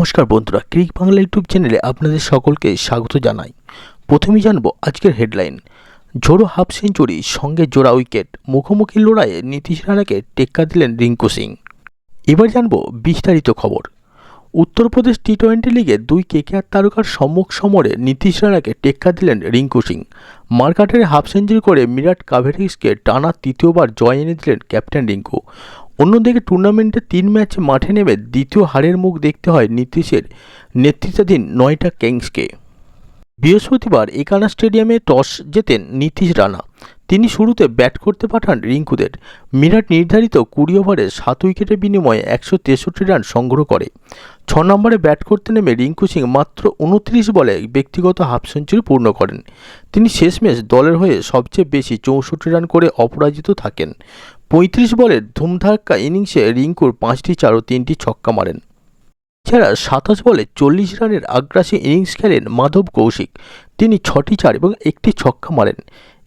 নমস্কার বন্ধুরা, ক্রিক বাংলা ইউটিউব চ্যানেলে আপনাদের সকলকে স্বাগত জানাই। প্রথমেই জানব আজকের হেডলাইন। ঝোড়ো হাফ সেঞ্চুরি, সঙ্গে জোড়া উইকেট, মুখোমুখি লড়াইয়ে নীতিশ রানাকে টেক্কা দিলেন রিঙ্কু সিং। এবার জানব বিস্তারিত খবর। উত্তরপ্রদেশ টি টোয়েন্টি লিগে দুই কেকেআর তারকার সম্মুখ সমরে নীতিশ রানাকে টেক্কা দিলেন রিঙ্কু সিং। মার্কাটের হাফ সেঞ্চুরি করে মিরাট কাভেরিসকে টানা তৃতীয়বার জয় এনে দিলেন ক্যাপ্টেন রিঙ্কু। অন্যদিকে টুর্নামেন্টে তিন ম্যাচ মাঠে নেমে দ্বিতীয় হারের মুখ দেখতে হয় নীতিশের নেতৃত্বাধীন নয়টা কিংসকে। বৃহস্পতিবার একানা স্টেডিয়ামে টস জেতেন নীতিশ রানা। তিনি শুরুতে ব্যাট করতে পাঠান রিঙ্কুদের। মিরাট নির্ধারিত কুড়ি ওভারে সাত উইকেটের বিনিময়ে একশো তেষট্টি রান সংগ্রহ করে। ছ নম্বরে ব্যাট করতে নেমে রিঙ্কু সিং মাত্র উনত্রিশ বলে ব্যক্তিগত হাফ সেঞ্চুরি পূর্ণ করেন। তিনি শেষ শেষমেশ দলের হয়ে সবচেয়ে বেশি চৌষট্টি রান করে অপরাজিত থাকেন। পঁয়ত্রিশ বলের ধুমধাক্কা ইনিংসে রিঙ্কুর পাঁচটি চার ও তিনটি ছক্কা মারেন। এছাড়া সাতাশ বলে চল্লিশ রানের আগ্রাসী ইনিংস খেলেন মাধব কৌশিক। তিনি ছটি চার এবং একটি ছক্কা মারেন।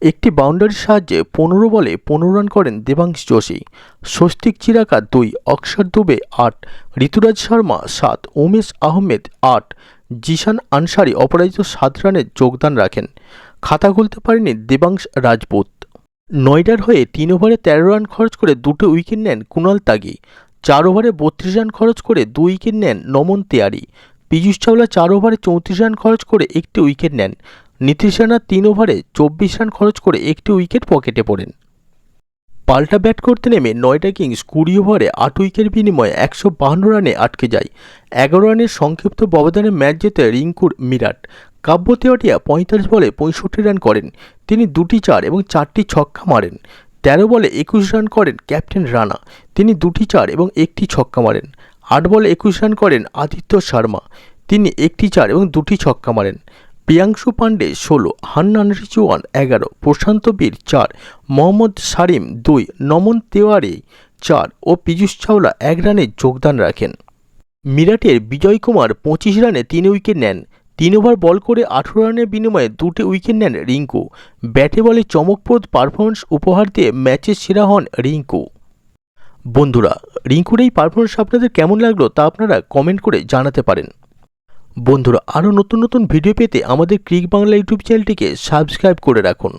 একটি বাউন্ডারির সাহায্যে পনেরো বলে পনেরো রান করেন দেবাংশ যোশী। স্বস্তিক চিরাকা দুই, অক্ষর দুবে আট, ঋতুরাজ শর্মা সাত, উমেশ আহমেদ আট, জিশান আনসারি অপরাজিত সাত রানের যোগদান রাখেন। খাতা খুলতে পারেনি দেবাংশ রাজপুত। নয়ডার হয়ে তিন ওভারে তেরো রান খরচ করে দুটো উইকেট নেন কুণাল তাগি। চার ওভারে বত্রিশ রান খরচ করে দু উইকেট নেন নমন তেয়ারি পীযুষ চাওলা চার ওভারে চৌত্রিশ রান খরচ করে একটি উইকেট নেন। নীতিশ রানা তিন ওভারে চব্বিশ রান খরচ করে একটি উইকেট পকেটে পড়েন। পাল্টা ব্যাট করতে নেমে নয়টা কিংস কুড়ি ওভারে আট উইকেট বিনিময়ে একশো বাহান্ন রানে আটকে যায়। এগারো রানের সংক্ষিপ্ত ব্যবধানে ম্যাচ জেতে রিঙ্কুর মিরাট। কাব্য তেওয়াটিয়া পঁয়তাল্লিশ বলে পঁয়ষট্টি রান করেন। তিনি দুটি চার এবং চারটি ছক্কা মারেন। তেরো বলে একুশ রান করেন ক্যাপ্টেন রানা। তিনি দুটি চার এবং একটি ছক্কা মারেন। আট বলে একুশ রান করেন আদিত্য শর্মা। তিনি একটি চার এবং দুটি ছক্কা মারেন। প্রিয়াংশু পাণ্ডে ষোলো, হান্নান রিচুয়ান এগারো, প্রশান্ত বীর চার, মোহাম্মদ সারিম দুই, নমন তেওয়ারি চার ও পীযূষ চাওলা এক রানে যোগদান রাখেন। মিরাটের বিজয় কুমার পঁচিশ রানে তিন উইকেট নেন। তিন ওভার বল করে আঠেরো রানের বিনিময়ে দুটি উইকেট নেন রিঙ্কু। ব্যাটে বলে চমকপ্রদ পারফরমেন্স উপহার দিয়ে ম্যাচের সেরা হন রিঙ্কু। বন্ধুরা, রিঙ্কুর এই পারফরমেন্স আপনাদের কেমন লাগল তা আপনারা কমেন্ট করে জানাতে পারেন। বন্ধুরা আরও নতুন নতুন ভিডিও পেতে আমাদের ক্রিক বাংলা ইউটিউব চ্যানেলটিকে সাবস্ক্রাইব করে রাখুন।